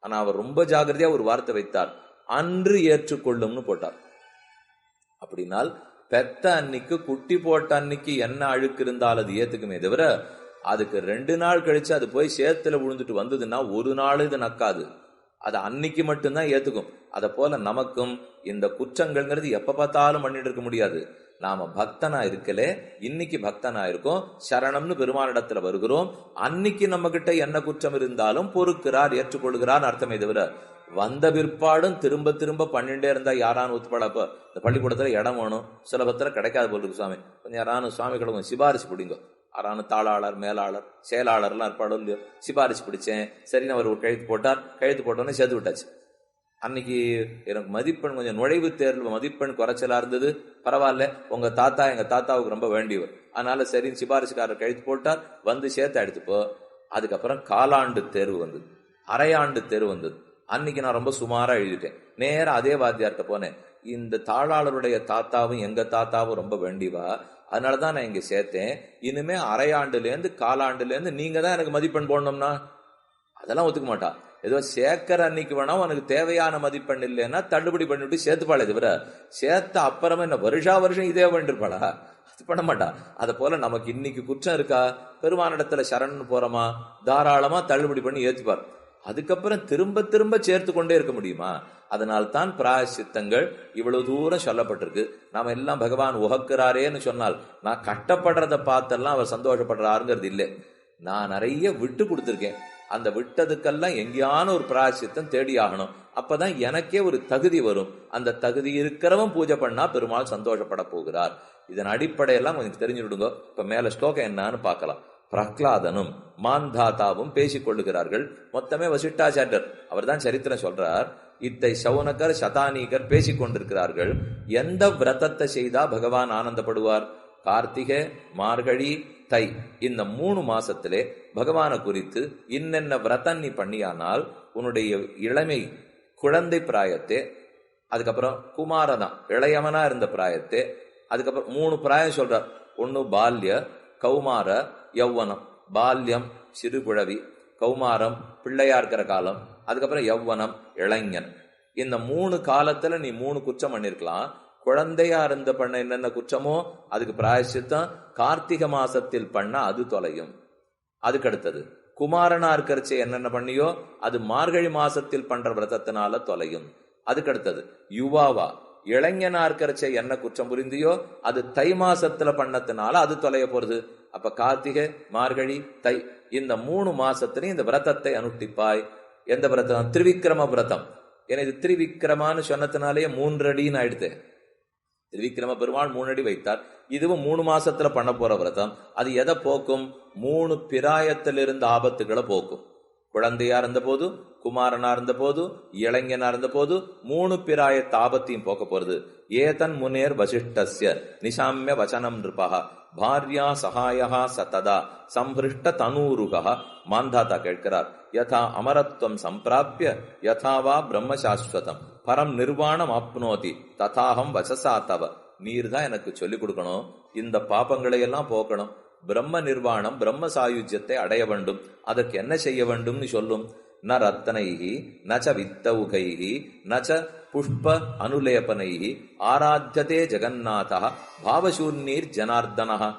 ஆனா அவர் ரொம்ப ஜாகிரதையா ஒரு வார்த்தை வைத்தார். அன்று ஏற்றுக்கொள்ளும்னு போட்டார். அப்படின்னால் பெத்த அன்னைக்கு குட்டி போட்ட அன்னைக்கு என்ன அழுக்கு இருந்தால் அது ஏத்துக்குமே தவிர அதுக்கு ரெண்டு நாள் கழிச்சு அது போய் சேத்துல விழுந்துட்டு வந்ததுன்னா ஒரு நாள் இது நக்காது. அது அன்னைக்கு மட்டும்தான் ஏத்துக்கும். அத போல நமக்கும் இந்த குற்றங்கள்ங்கிறது எப்ப பார்த்தாலும் பண்ணிட்டு இருக்க முடியாது. நாம பக்தனா இருக்கலே இன்னைக்கு பக்தனா இருக்கோம் சரணம்னு பெருமானிடத்துல வருகிறோம் அன்னைக்கு நம்ம கிட்ட என்ன குற்றம் இருந்தாலும் பொறுக்கிறார் ஏற்றுக்கொள்கிறார் அர்த்தமே தவிர வந்த பிற்பாடும் திரும்ப திரும்ப பண்ணிட்டே இருந்தா யாரானு ஒத்துப்பாடப்ப இந்த பள்ளிக்கூடத்துல இடம் வேணும் சுலபத்துல கிடைக்காது போல இருக்கு சுவாமி கொஞ்சம் யாரானு சுவாமி கொஞ்சம் சிபாரிசு பிடிங்க. யாரானு தாளாளர் மேலாளர் செயலாளர்லாம் இருப்பாடோ இல்லையோ சிபாரிசு பிடிச்சேன். சரின்னு அவர் ஒரு கழுத்து போட்டார். கழுத்து போட்டோன்னே சேர்த்து விட்டாச்சு. அன்னைக்கு எனக்கு மதிப்பெண் கொஞ்சம் நுழைவு தேர்வு மதிப்பெண் குறைச்சலா இருந்தது. பரவாயில்ல உங்க தாத்தா எங்க தாத்தாவுக்கு ரொம்ப வேண்டியவர். அதனால சரின்னு சிபாரிசுக்காரர் கழுத்து போட்டார். வந்து சேர்த்து எடுத்துப்போ அதுக்கப்புறம் காலாண்டு தேர்வு வந்தது. அரையாண்டு தேர்வு வந்தது. அன்னைக்கு நான் ரொம்ப சுமாராக எழுதிட்டேன். நேராக அதே வாத்தியார்கிட்ட போனேன். இந்த தாளாளருடைய தாத்தாவும் எங்கள் தாத்தாவும் ரொம்ப வேண்டிவா? அதனாலதான் நான் இங்கே சேர்த்தேன். இனிமே அரையாண்டுலேருந்து காலாண்டுலேருந்து நீங்கள் தான் எனக்கு மதிப்பெண் போடணும்னா? அதெல்லாம் ஒத்துக்க மாட்டா. ஏதோ சேர்க்கிற அன்னைக்கு வேணா உனக்கு தேவையான மதிப்பெண் இல்லைன்னா தள்ளுபடி பண்ணிவிட்டு சேர்த்துப்பாளே தவிர சேர்த்த அப்புறமா என்ன வருஷா வருஷம் இதே பண்ணிருப்பாளா? அது பண்ண மாட்டா. அதை போல நமக்கு இன்னைக்கு குற்றம் இருக்கா? பெருமானிடத்துல சரண் போறோமா? தாராளமா தள்ளுபடி பண்ணி ஏத்துப்பார். அதுக்கப்புறம் திரும்ப திரும்ப சேர்த்து கொண்டே இருக்க முடியுமா? அதனால்தான் பிராயசித்தங்கள் இவ்வளவு தூரம் சொல்லப்பட்டிருக்கு. நாம எல்லாம் பகவான் உகக்கிறாரேன்னு சொன்னால் நான் கட்டப்படுறத பார்த்தெல்லாம் அவர் சந்தோஷப்படுறாருங்கிறது இல்லை. நான் நிறைய விட்டு கொடுத்துருக்கேன். அந்த விட்டதுக்கெல்லாம் எங்கேயான ஒரு பிராயசித்தம் தேடி ஆகணும். அப்பதான் எனக்கே ஒரு தகுதி வரும். அந்த தகுதி இருக்கிறவன் பூஜை பண்ணா பெருமாள் சந்தோஷப்பட போகிறார். இதன் அடிப்படையெல்லாம் கொஞ்சம் தெரிஞ்சு விடுங்க இப்ப மேல ஸ்லோகம் என்னன்னு பார்க்கலாம். பிரஹ்லாதனும் மாந்தாதாவும் பேசிக் கொள்ளுகிறார்கள் மொத்தமே வசிட்டாச்சாரியர் அவர் தான் சரித்திரம் சொல்றார் இத்தை சவுனகர் சதானீகர் பேசிக் கொண்டிருக்கிறார்கள் எந்த விரதத்தை செய்தா பகவான் ஆனந்தப்படுவார்? கார்த்திகை மார்கழி தை. இந்த மூணு மாசத்திலே பகவானை குறித்து இன்னென்ன விரதம் நீ பண்ணியானால் உன்னுடைய இளமை குழந்தை பிராயத்தை அதுக்கப்புறம் குமாரதான் இளையவனா இருந்த பிராயத்தை அதுக்கப்புறம் மூணு பிராயம் சொல்றார். ஒன்னு பால்ய கௌமார யௌவனம் பால்யம் சிறுகுழவி கௌமாரம் பிள்ளையா இருக்கிற காலம் அதுக்கப்புறம் யௌவனம் இளைஞன். இந்த மூணு காலத்துல நீ மூணு குற்றம் பண்ணிருக்கலாம். குழந்தையா இருந்த பண்ண என்னென்ன குற்றமோ அதுக்கு பிராயசித்தம் கார்த்திகை மாசத்தில் பண்ண அது தொலையும். அதுக்கு அடுத்தது குமாரனா இருக்கிறச்சு என்னென்ன பண்ணியோ அது மார்கழி மாசத்தில் பண்ற விரதத்தினால தொலையும். அதுக்கு அடுத்தது யுவாவா இளைஞனா இருக்கிறச்ச என்ன குற்றம் புரிந்தியோ அது தை மாசத்துல பண்ணத்தினால அது தொலைய போறது. அப்ப கார்த்திகை மார்கழி தை இந்த மூணு மாசத்திலையும் இந்த விரதத்தை அனுஷ்டிப்பாய். எந்த விரதம்? திரிவிக்ரம விரதம். ஏன்னா இது திரிவிக்ரமான்னு சொன்னதுனாலேயே மூன்று அடின்னு ஆயிடுது. திரிவிக்ரம பெருமாள் மூணு அடி வைத்தார். இதுவும் மூணு மாசத்துல பண்ண போற விரதம். அது எதை போக்கும்? மூணு பிராயத்திலிருந்து ஆபத்துகளை போக்கும். குழந்தையா இருந்த போது குமாரனா இருந்த போது இளைஞனா இருந்த போது மூணு பிராய தாபத்தையும் போக்க போறது. ஏதன் முனேர் வசிஷ்டஸ்ய நிசாமிய வச்சனம் நிருபா பாரியா சகாயா சததா சம்பிருஷ்ட தனூருகா மாந்தாதா கேட்கிறார் யதா அமரத்வம் சம்பிராப்பிய யதாவா பிரம்ம சாஸ்வதம் பரம் நிர்வாணம் ஆப்னோதி ததாகம் வசசா தவ நீர் தான் எனக்கு சொல்லிக் கொடுக்கணும் இந்த பாப்பங்களை எல்லாம் போக்கணும்। பிரம்ம நிர்வாணம் பிரம்ம சாயுஜ்யத்தை அடைய வேண்டும் அதற்கு என்ன செய்ய வேண்டும்னு சொல்லும்? ந ரத்தனைகி நச்ச வித்தவுகைகி நச்ச புஷ்ப அனுலேபனைகி ஆராத்தியதே ஜெகநாதா பாவசூர்ணீர் ஜனார்தனஹா.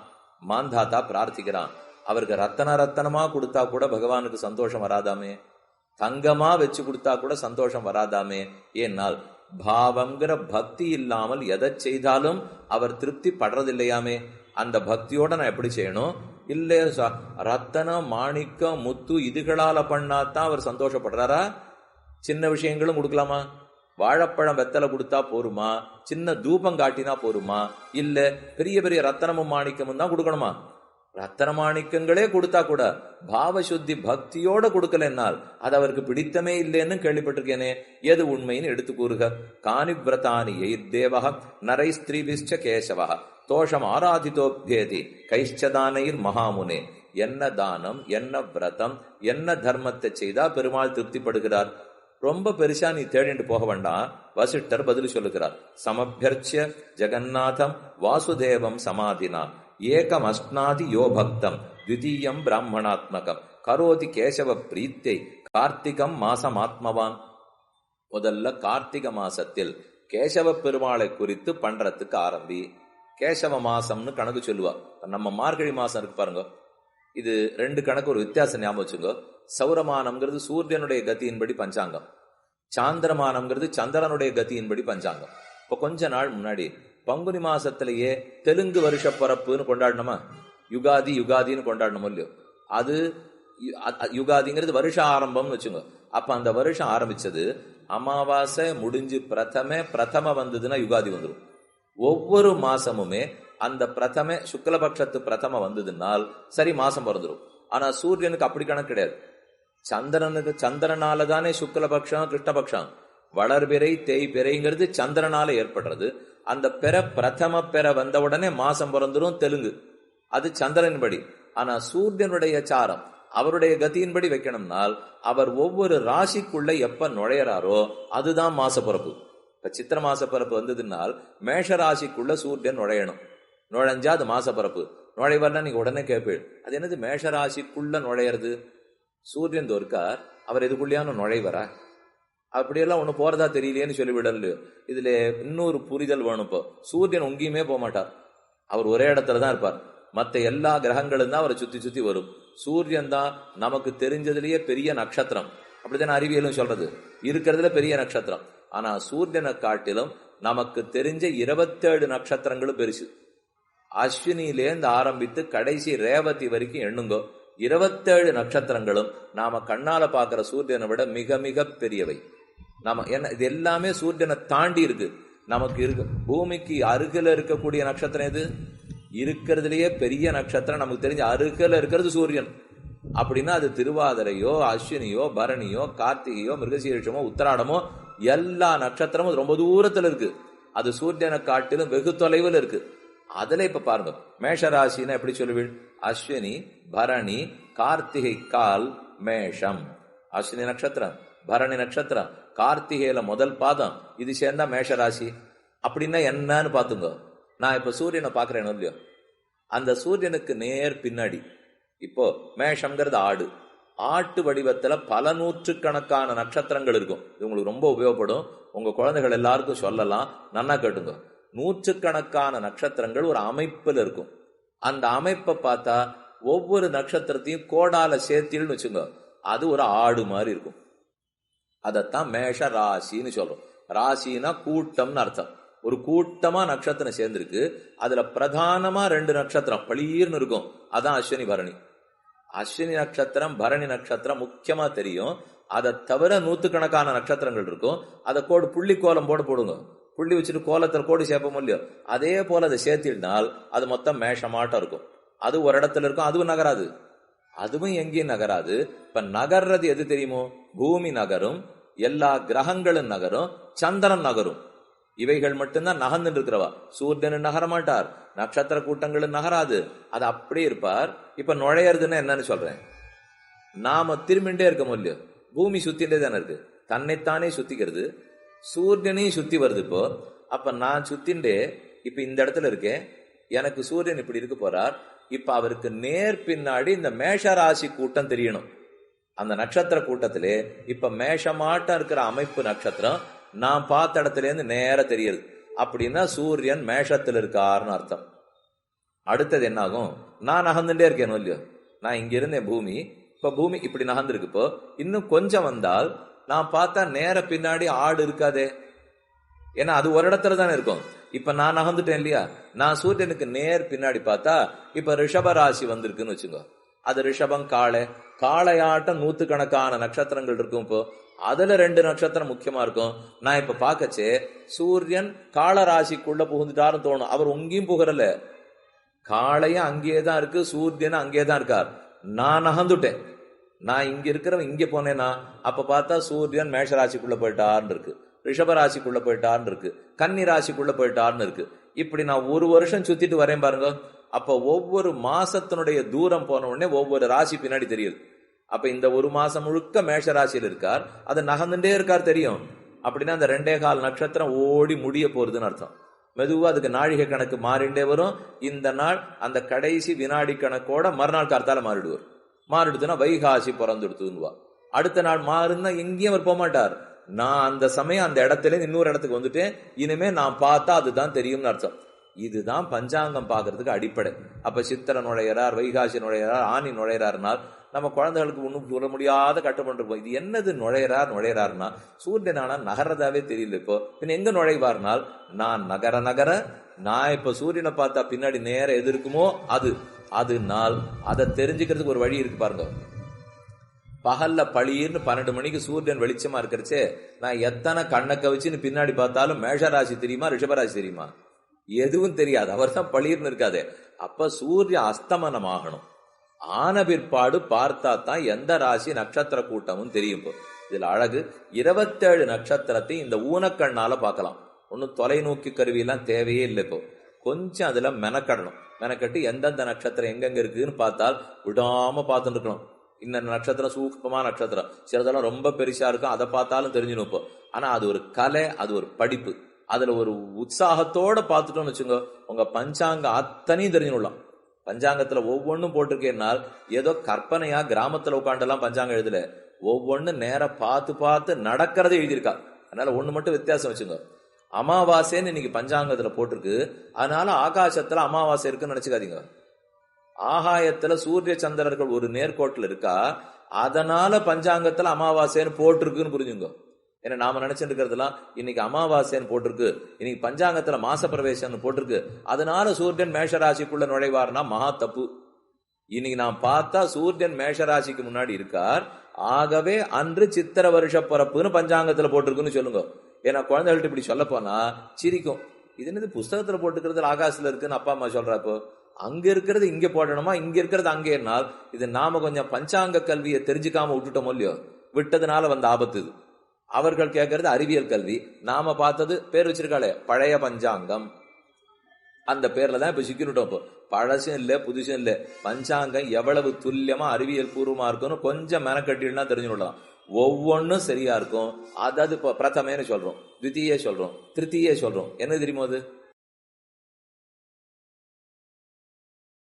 மாந்தாத்தா பிரார்த்திக்கிறான். அவருக்கு ரத்தன ரத்தனமா கொடுத்தா கூட பகவானுக்கு சந்தோஷம் வராதாமே. தங்கமா வச்சு கொடுத்தா கூட சந்தோஷம் வராதாமே. ஏனால் பாவங்கிற பக்தி இல்லாமல் எதை செய்தாலும் அவர் திருப்தி படுறதில்லையாமே அந்த பக்தியோட நான் எப்படி செய்யணும்? இல்லை ரத்தனம் மாணிக்கம் முத்து இதுகளால பண்ணாதான் அவர் சந்தோஷப்படுறாரா? சின்ன விஷயங்களும் கொடுக்கலாமா? வாழைப்பழம் வெத்தலை கொடுத்தா போருமா? சின்ன தூபம் காட்டினா போருமா? இல்ல பெரிய பெரிய ரத்தனமும் மாணிக்கமும் தான் கொடுக்கணுமா? ரத்தன மாணிக்கங்களே கொடுத்தா கூட பாவசுத்தி பக்தியோட கொடுக்கலன்னால் அது அவருக்கு பிடித்தமே இல்லைன்னு கேள்விப்பட்டிருக்கேனே. எது உண்மைன்னு எடுத்து கூறுக. காணிவிரதானி எயிர்தேவக நரை ஸ்திரீபிஷ்ட கேசவா. தோஷம் ஆராதித்தோபியேதி கைஷ்டதானைர் மகாமுனே. என்ன தானம் என்ன விரதம் என்ன தர்மத்தை செய்தா பெருமாள் திருப்திப்படுகிறார்? ரொம்ப பெருசா நீ தேடிட்டு போக வேண்டாம் வசிஷ்டர் பதில் சொல்லுகிறார். சமபியர்ச்சிய ஜெகநாதம் வாசுதேவம் சமாதினா. ஏகம் அஸ்னாதி யோ பக்தம். த்விதீயம் பிராமணாத்மகம். கரோதி கேசவ பிரீத்தை. கார்த்திகம் மாசம் ஆத்மவான். முதல்ல கார்த்திக மாசத்தில் கேசவ பெருமாளை குறித்து பண்றதுக்கு ஆரம்பி. கேசவ மாசம்னு கணக்கு சொல்லுவா. நம்ம மார்கழி மாசம் இருக்கு பாருங்க. இது ரெண்டு கணக்கு ஒரு வித்தியாசம் ஞாபகம் வச்சுங்க சௌரமானம்ங்கிறது சூரியனுடைய கத்தியின்படி பஞ்சாங்கம். சாந்திரமானம்ங்கிறது சந்திரனுடைய கத்தியின்படி பஞ்சாங்கம். இப்போ கொஞ்ச நாள் முன்னாடி பங்குனி மாசத்திலேயே தெலுங்கு வருஷ பிறப்புன்னு கொண்டாடணுமா யுகாதி யுகாதின்னு கொண்டாடணும் இல்லையோ? அது யுகாதிங்கிறது வருஷ ஆரம்பம்னு வச்சுங்க அப்ப அந்த வருஷம் ஆரம்பிச்சது அமாவாசை முடிஞ்சு பிரதம பிரதம வந்ததுன்னா யுகாதி வந்துடும் ஒவ்வொரு மாசமுமே அந்த பிரதம சுக்லபக்ஷத்து பிரதம வந்ததுனால் சரி மாசம் பிறந்துடும் ஆனா சூரியனுக்கு அப்படி கணக்கு கிடையாது. சந்திரனுக்கு சந்திரனால தானே சுக்லபக்ஷம் கிருஷ்ணபக்ஷம். வளர்பிறை தேய்பிறைங்கிறது சந்திரனால ஏற்படுறது. அந்த பெற பிரதம பெற வந்த உடனே மாசம் பிறந்துரும் தெலுங்கு. அது சந்திரன்படி ஆனா சூரியனுடைய சாரம் அவருடைய கதியின்படி வைக்கணும்னால் அவர் ஒவ்வொரு ராசிக்குள்ள எப்ப நுழையிறாரோ அதுதான் மாச பிறப்பு. இப்ப சித்திர மாச பிறப்பு வந்ததுனால் மேஷராசிக்குள்ள சூரியன் நுழையணும். நுழைஞ்சா அது மாச பிறப்பு நீங்க உடனே கேட்பீள் அது என்னது? மேஷராசிக்குள்ள நுழையிறது. சூரியன் தோற்கார் அவர் எதுக்குள்ளேயான நுழைவரா? அப்படியெல்லாம் ஒன்று போறதா தெரியலையேன்னு சொல்லிவிடல. இதுல இன்னொரு புரிதல் வேணும் இப்போ. சூரியன் எங்கேயுமே போக மாட்டார். அவர் ஒரே இடத்துல தான் இருப்பார். மற்ற எல்லா கிரகங்களும் தான் அவரை சுற்றி சுற்றி வரும். சூரியன் தான் நமக்கு தெரிஞ்சதுலேயே பெரிய நட்சத்திரம். அப்படித்தானே அறிவியலும் சொல்றது? இருக்கிறதுல பெரிய நட்சத்திரம். ஆனா சூரியனை காட்டிலும் நமக்கு தெரிஞ்ச இருபத்தேழு நட்சத்திரங்களும் பெருசு. அஸ்வினிலேருந்து ஆரம்பித்து கடைசி ரேவதி வரைக்கும் எண்ணுங்கோ இருபத்தேழு நட்சத்திரங்களும் நாம கண்ணால பாக்குற சூரியனை விட மிக மிக பெரியவை. நம்ம என்ன இது எல்லாமே சூரியனை தாண்டி இருக்கு. நமக்கு இருக்கு பூமிக்கு அருகில் இருக்கக்கூடிய நட்சத்திரம் எது? இருக்கிறதுலயே பெரிய நட்சத்திரம் நமக்கு தெரிஞ்ச அருகில் இருக்கிறது சூரியன். அப்படின்னா அது திருவாதிரையோ அஸ்வினியோ பரணியோ கார்த்திகையோ மிருகசீரிஷமோ உத்தராடமோ எல்லா நட்சத்திரமும் ரொம்ப தூரத்துல இருக்கு. அது சூரியனை காட்டிலும் வெகு தொலைவில் இருக்கு. அதுல இப்ப பாருங்க. மேஷராசின்னு எப்படி சொல்லுவீள் அஸ்வினி பரணி கார்த்திகை கால் மேஷம். அஸ்வினி நட்சத்திரம் பரணி நட்சத்திரம் கார்த்திகையில முதல் பாதம். இது சேர்ந்தா மேஷ ராசி அப்படின்னா என்னன்னு பாத்துங்க. நான் இப்ப சூரியனை பாக்குறேன் இல்லையோ? அந்த சூரியனுக்கு நேர் பின்னாடி. இப்போ மேஷம்ங்கிறது ஆடு. ஆட்டு வடிவத்தில் பல நூற்றுக்கணக்கான நட்சத்திரங்கள் இருக்கும். இது உங்களுக்கு ரொம்ப உபயோகப்படும். உங்கள் குழந்தைகள் எல்லாருக்கும் சொல்லலாம். நன்னா கேட்டுங்க நூற்றுக்கணக்கான நட்சத்திரங்கள் ஒரு அமைப்பில் இருக்கும். அந்த அமைப்பை பார்த்தா ஒவ்வொரு நட்சத்திரத்தையும் கோடால சேர்த்தில்னு வச்சுங்க அது ஒரு ஆடு மாதிரி இருக்கும். அதைத்தான் மேஷ ராசின்னு சொல்றோம். ராசினா கூட்டம்னு அர்த்தம். ஒரு கூட்டமா நட்சத்திரம் சேர்ந்திருக்கு. அதுல பிரதானமா ரெண்டு நட்சத்திரம். பளீர்னு இருக்கும். அதான் அஸ்வினி பரணி. அஸ்வினி நட்சத்திரம் பரணி நட்சத்திரம் முக்கியமா தெரியும். அதை தவிர நூத்துக்கணக்கான நட்சத்திரங்கள் இருக்கும். அதை கோடு புள்ளி கோலம் போட போடுங்க. புள்ளி வச்சுட்டு கோலத்தில் கோடு சேர்ப்போம் இல்லையோ? அதே போல அதை சேர்த்தினால் அது மொத்தம் மேஷமாட்டம் இருக்கும். அது ஒரு இடத்துல இருக்கும் அதுவும் நகராது. அதுவும் எங்கேயும் நகராது. இப்ப நகர்றது எது தெரியுமோ? பூமி நகரும் எல்லா கிரகங்களும் நகரும் சந்திரன் நகரும். இவைகள் மட்டும்தான் நகர்ந்து இருக்கிறவா சூரியன் நகரமாட்டார். நட்சத்திர கூட்டங்களும் நகராது. அது அப்படியே இருப்பார். இப்ப நுழையறதுன்னு என்னன்னு சொல்றேன். நாம திரும்பிண்டே இருக்க முடியும் பூமி சுத்திட்டே தானே இருக்கு. தன்னைத்தானே சுத்திக்கிறது. சூரியனையும் சுத்தி வருது இப்போ. அப்ப நான் சுத்திண்டே இப்ப இந்த இடத்துல இருக்கேன். எனக்கு சூரியன் இப்படி இருக்க போறார். இப்ப அவருக்கு நேர் பின்னாடி இந்த மேஷ ராசி கூட்டம் தெரியணும். அந்த நட்சத்திர கூட்டத்திலே இப்ப மேஷமாட்டம் இருக்கிற அமைப்பு நட்சத்திரம் நான் பார்த்த இடத்துல இருந்து நேரம் தெரியுது. அப்படின்னா சூரியன் மேஷத்தில் இருக்காருன்னு அர்த்தம். அடுத்தது என்னாகும்? நான் நகர்ந்துட்டே இருக்கேன் இல்லையோ? நான் இங்க இருந்தேன் பூமி. இப்ப பூமி இப்படி நகர்ந்துருக்கு இப்போ. இன்னும் கொஞ்சம் வந்தால் நான் பார்த்தா நேர பின்னாடி ஆடு இருக்காதே. ஏன்னா அது ஒரு இடத்துல தானே இருக்கும். இப்ப நான் நகர்ந்துட்டேன் இல்லையா? நான் சூரியனுக்கு நேர் பின்னாடி பார்த்தா இப்ப ரிஷப ராசி வந்திருக்குன்னு வச்சுங்க அது ரிஷபம் காளை. காளையாட்டம் நூத்துக்கணக்கான நட்சத்திரங்கள் இருக்கும் இப்போ. அதுல ரெண்டு நட்சத்திரம் முக்கியமா இருக்கும். நான் இப்ப பாக்கச்சு சூரியன் காள ராசிக்குள்ள புகுந்துட்டாருன்னு தோணும். அவர் உங்கேயும் புகரல காளையும் அங்கேயே தான் இருக்கு சூரியன் அங்கேயே தான் இருக்கார். நான் நகர்ந்துட்டேன். நான் இங்க இருக்கிறவன் இங்க போனேன்னா அப்ப பார்த்தா சூரியன் மேஷராசிக்குள்ள போயிட்டார்னு இருக்கு. ரிஷபராசிக்குள்ள போயிட்டார்னு இருக்கு. கன்னி ராசிக்குள்ள போயிட்டார்னு இருக்கு. இப்படி நான் ஒரு வருஷம் சுத்திட்டு வரேன் பாருங்க. அப்ப ஒவ்வொரு மாசத்தினுடைய தூரம் போன உடனே ஒவ்வொரு ராசி பின்னாடி தெரியுது. அப்ப இந்த ஒரு மாசம் முழுக்க மேஷராசியில் இருக்கார். அது நகர்ந்துட்டே இருக்கார் தெரியும். அப்படின்னா அந்த ரெண்டே கால் நட்சத்திரம் ஓடி முடிய போறதுன்னு அர்த்தம். மெதுவா அதுக்கு நாழிகை கணக்கு மாறிண்டே வரும். இந்த நாள் அந்த கடைசி வினாடி கணக்கோட மறுநாள் கார்த்தால மாறிடுவார். மாறிடுதுன்னா வைகாசி பிறந்துடுத்துவா அடுத்த நாள் மாறுன்னா எங்கேயும் அவர் போகமாட்டார் நான் அந்த சமயம் அந்த இடத்துல இருந்து இன்னொரு இடத்துக்கு வந்துட்டேன். இனிமே நான் பார்த்தா அதுதான் தெரியும்னு அர்த்தம். இதுதான் பஞ்சாங்கம் பாக்குறதுக்கு அடிப்படை. அப்ப சித்திர நுழையிறார் வைகாசி நுழையிறார் ஆணி நுழையிறார்னால் நம்ம குழந்தைகளுக்கு ஒன்றும் சொல்ல முடியாத கட்டுப்பட்டுருப்போம் இது என்னது நுழையிறார் நுழையிறார்னா சூரியனானா நகரதாவே தெரியல இப்போ. பின் எங்க நுழைவார்னால் நான் நகர நகர நான் இப்போ சூரியனை பார்த்தா பின்னாடி நேரம் எது இருக்குமோ அது. அது நாள் அதை தெரிஞ்சுக்கிறதுக்கு ஒரு வழி இருக்கு பாருங்க. பகல்ல பளிர்னு பன்னெண்டு மணிக்கு சூரியன் வெளிச்சமா இருக்கிறச்சே நான் எத்தனை கண்ணை கவிச்சுன்னு பின்னாடி பார்த்தாலும் மேஷராசி தெரியுமா ரிஷபராசி தெரியுமா? எதுவும் தெரியாது. அவர் தான் பளிர்னு இருக்காது. அப்ப சூரிய அஸ்தமனம் ஆகணும் ஆன பிற்பாடு பார்த்தா தான் எந்த ராசி நட்சத்திர கூட்டமும் தெரியும். இதுல அழகு. இருபத்தேழு நட்சத்திரத்தை இந்த ஊனக்கண்ணால பார்க்கலாம். ஒன்னும் தொலைநோக்கி கருவியெல்லாம் தேவையே இல்லை இப்போ. கொஞ்சம் அதுல மெனக்கடணும். மெனக்கட்டு எந்தெந்த நட்சத்திரம் எங்கெங்க இருக்குன்னு பார்த்தால் விடாம பார்த்துட்டு இருக்கணும் இந்த நட்சத்திரம் சூக்மமான நட்சத்திரம். சிலதெல்லாம் ரொம்ப பெருசா இருக்கும். அதை பார்த்தாலும் தெரிஞ்சிடும் இப்போ. ஆனா அது ஒரு கலை அது ஒரு படிப்பு. அதுல ஒரு உற்சாகத்தோட பார்த்துட்டோம்னு வச்சுங்க உங்க பஞ்சாங்க அத்தனையும் தெரிஞ்சுடலாம் பஞ்சாங்கத்துல ஒவ்வொன்றும் போட்டிருக்கேன்னால் ஏதோ கற்பனையா கிராமத்துல உட்காண்டெல்லாம் பஞ்சாங்கம் எழுதல. ஒவ்வொன்றும் நேர பார்த்து பார்த்து நடக்கிறதே எழுதியிருக்கா. அதனால ஒண்ணு மட்டும் வித்தியாசம் வச்சுங்க. அமாவாசைன்னு இன்னைக்கு பஞ்சாங்கத்துல போட்டிருக்கு. அதனால ஆகாசத்துல அமாவாசை இருக்குன்னு நினைச்சுக்காதீங்க. ஆகாயத்துல சூரிய சந்திரர்கள் ஒரு நேர்கோட்டில் இருக்கா அதனால பஞ்சாங்கத்துல அமாவாசைன்னு போட்டிருக்குன்னு புரிஞ்சுங்க. ஏன்னா நாம நினைச்சிட்டு இருக்கிறதுலாம் இன்னைக்கு அமாவாசைன்னு போட்டிருக்கு. இன்னைக்கு பஞ்சாங்கத்துல மாச பிரவேசம்னு போட்டிருக்கு. அதனால சூரியன் மேஷராசிக்குள்ள நுழைவார்னா மகா தப்பு. இன்னைக்கு நான் பார்த்தா சூரியன் மேஷராசிக்கு முன்னாடி இருக்கார். ஆகவே அன்று சித்திர வருஷ பிறப்புன்னு பஞ்சாங்கத்துல போட்டிருக்குன்னு சொல்லுங்க. ஏன்னா குழந்தைகள்ட்ட இப்படி சொல்ல போனா சிரிக்கும். இது என்னது புஸ்தகத்துல போட்டுக்கிறது ஆகாசத்துல இருக்குன்னு அப்பா அம்மா சொல்றாப்போ அங்க இருக்கிறது இங்க போடணுமா? இங்க இருக்கிறது அங்கே என்னால். இது நாம கொஞ்சம் பஞ்சாங்க கல்வியை தெரிஞ்சுக்காம விட்டுட்டோமோ இல்லையோ? விட்டதுனால வந்த ஆபத்து இது. அவர்கள் கேட்கறது அறிவியல் கல்வி. நாம பார்த்தது பேர் வச்சிருக்காளே பழைய பஞ்சாங்கம். அந்த பேர்ல தான் இப்ப சிக்கினுட்டோம் இப்போ. பழசும் இல்ல புதுசும் இல்ல. பஞ்சாங்கம் எவ்வளவு துல்லியமா அறிவியல் பூர்வமா இருக்குன்னு கொஞ்சம் மெனக்கட்டினா தெரிஞ்சு விடலாம் ஒவ்வொன்னும் சரியா இருக்கும். அதாவது இப்ப பிரதமேன்னு சொல்றோம் தித்தியே சொல்றோம் திருத்தியே சொல்றோம். என்ன தெரியுமோ அது?